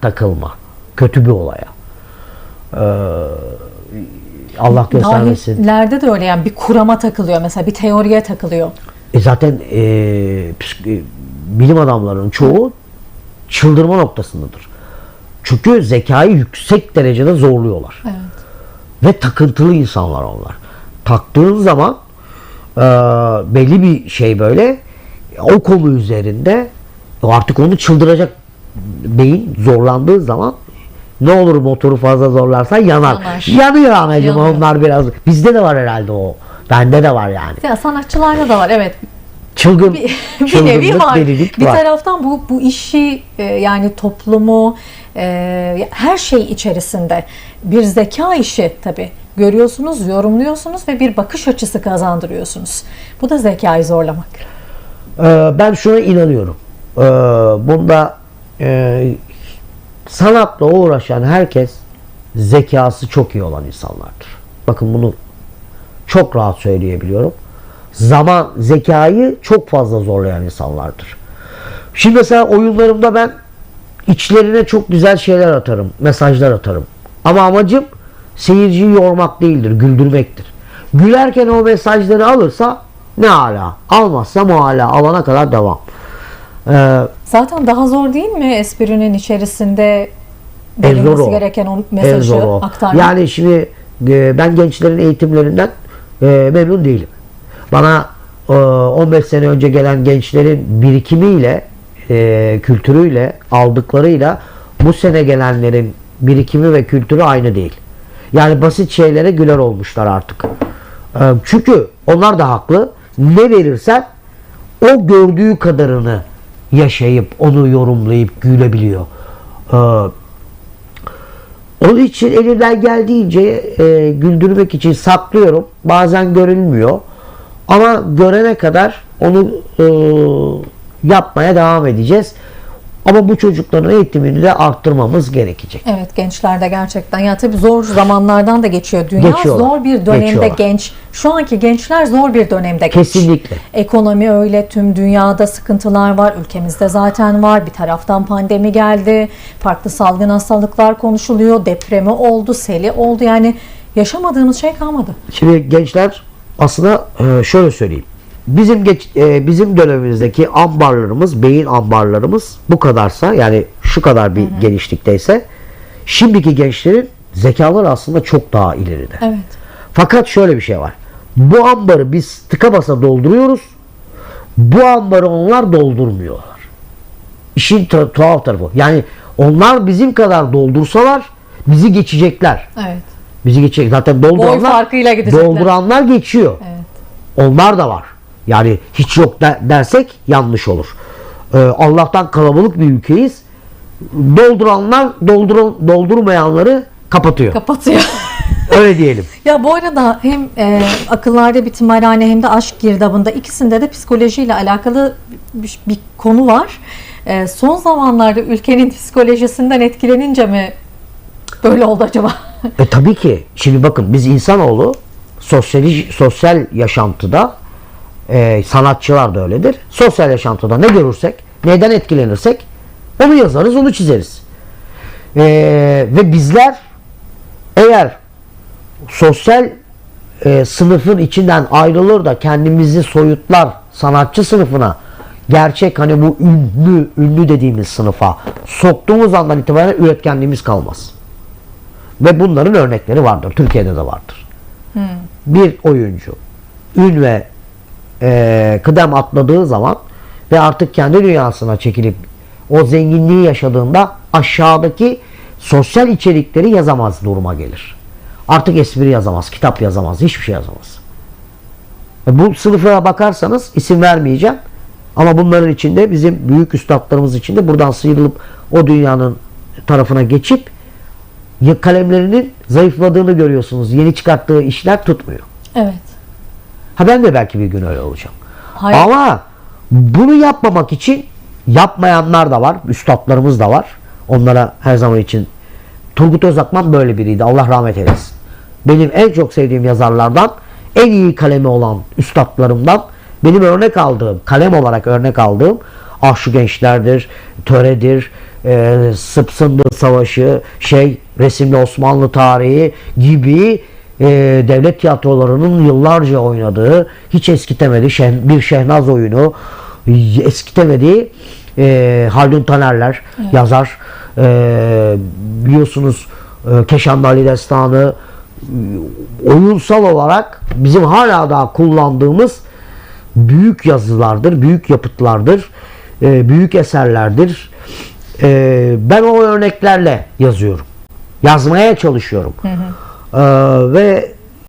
takılma. Kötü bir olaya. Ee, Allah göstermesin. Dahillerde de öyle yani bir kurama takılıyor mesela bir teoriye takılıyor. E zaten e, psik- e, bilim adamlarının çoğu çıldırma noktasındadır. Çünkü zekayı yüksek derecede zorluyorlar. Evet. Ve takıntılı insanlar onlar. Taktığın zaman e, belli bir şey böyle o konu üzerinde artık onu çıldıracak beyin zorlandığı zaman ne olur motoru fazla zorlarsan yanar. Yanar. Yanıyor anacığım Yanıyor. onlar biraz. Bizde de var herhalde o. Bende de var yani. Ya sanatçılarda da var evet. Çılgın, Bir, bir nevi var. delilik Bir var. taraftan bu bu işi e, yani toplumu e, her şey içerisinde bir zeka işi tabi görüyorsunuz, yorumluyorsunuz ve bir bakış açısı kazandırıyorsunuz. Bu da zekayı zorlamak. Ee, ben şuna inanıyorum. Ee, bunda e, sanatla uğraşan herkes zekası çok iyi olan insanlardır. Bakın bunu çok rahat söyleyebiliyorum. Zaman zekayı çok fazla zorlayan insanlardır. Şimdi mesela oyunlarımda ben içlerine çok güzel şeyler atarım, mesajlar atarım. Ama amacım seyirciyi yormak değildir, güldürmektir. Gülerken o mesajları alırsa ne ala, almazsa muhala, alana kadar devam. Ee, Zaten daha zor değil mi esprinin içerisinde zor verilmesi o. gereken o mesajı zor o. aktarmak? Yani şimdi e, ben gençlerin eğitimlerinden e, memnun değilim. Bana e, 15 sene önce gelen gençlerin birikimiyle, e, kültürüyle, aldıklarıyla bu sene gelenlerin birikimi ve kültürü aynı değil. Yani basit şeylere güler olmuşlar artık. E, çünkü onlar da haklı. Ne verirsen o gördüğü kadarını yaşayıp onu yorumlayıp gülebiliyor. E, onun için elimden geldiğince e, güldürmek için saklıyorum. Bazen görülmüyor. Ama görene kadar onu e, yapmaya devam edeceğiz. Ama bu çocukların eğitimini de arttırmamız gerekecek. Evet gençlerde gerçekten ya tabii zor zamanlardan da geçiyor dünya Geçiyorlar, zor bir dönemde geçiyorlar. genç şu anki gençler zor bir dönemde genç. Kesinlikle. Ekonomi öyle tüm dünyada sıkıntılar var ülkemizde zaten var bir taraftan pandemi geldi farklı salgın hastalıklar konuşuluyor depremi oldu seli oldu yani yaşamadığımız şey kalmadı. Şimdi gençler aslında e, şöyle söyleyeyim. Bizim geç, e, bizim dönemimizdeki ambarlarımız, beyin ambarlarımız bu kadarsa yani şu kadar bir genişlikteyse şimdiki gençlerin zekaları aslında çok daha ileride. Evet. Fakat şöyle bir şey var. Bu ambarı biz tıka basa dolduruyoruz. Bu ambarı onlar doldurmuyorlar. İşin tu- tuhaf tarafı. Yani onlar bizim kadar doldursalar bizi geçecekler. Evet. Bizi geçecek. Zaten dolduranlar farkıyla gidecekler. dolduranlar geçiyor. Evet. Onlar da var. Yani hiç yok de- dersek yanlış olur. Ee, Allah'tan kalabalık bir ülkeyiz. Dolduranlar doldur doldurmayanları kapatıyor. Kapatıyor. Öyle diyelim. Ya bu arada hem e, akıllarda bir timarhane hem de aşk girdabında ikisinde de psikolojiyle alakalı bir, bir konu var. E, son zamanlarda ülkenin psikolojisinden etkilenince mi böyle oldu acaba? E tabii ki. Şimdi bakın biz insanoğlu sosyal, sosyal yaşantıda e, sanatçılar da öyledir. Sosyal yaşantıda ne görürsek, neden etkilenirsek onu yazarız, onu çizeriz. E, ve bizler eğer sosyal e, sınıfın içinden ayrılır da kendimizi soyutlar sanatçı sınıfına gerçek hani bu ünlü ünlü dediğimiz sınıfa soktuğumuz andan itibaren üretkenliğimiz kalmaz. Ve bunların örnekleri vardır. Türkiye'de de vardır. Bir oyuncu ün ve e, kıdem atladığı zaman ve artık kendi dünyasına çekilip o zenginliği yaşadığında aşağıdaki sosyal içerikleri yazamaz duruma gelir. Artık espri yazamaz, kitap yazamaz, hiçbir şey yazamaz. E, bu sınıflara bakarsanız isim vermeyeceğim. Ama bunların içinde bizim büyük üstadlarımız içinde buradan sıyrılıp o dünyanın tarafına geçip kalemlerinin zayıfladığını görüyorsunuz. Yeni çıkarttığı işler tutmuyor. Evet. Ha ben de belki bir gün öyle olacağım. Hayır. Ama bunu yapmamak için yapmayanlar da var. Üstadlarımız da var. Onlara her zaman için Turgut Özakman böyle biriydi. Allah rahmet eylesin. Benim en çok sevdiğim yazarlardan, en iyi kalemi olan üstadlarımdan, benim örnek aldığım, kalem olarak örnek aldığım Ah Şu Gençlerdir, Töredir, e, Sıpsındı Savaşı, şey resimli Osmanlı tarihi gibi e, devlet tiyatrolarının yıllarca oynadığı, hiç eskitemediği şeh- bir Şehnaz oyunu, eskitemediği e, Haldun Tanerler yazar. E, biliyorsunuz e, Keşanlı Ali Destanı e, oyunsal olarak bizim hala daha kullandığımız büyük yazılardır, büyük yapıtlardır, e, büyük eserlerdir. E, ben o örneklerle yazıyorum. Yazmaya çalışıyorum. E, ve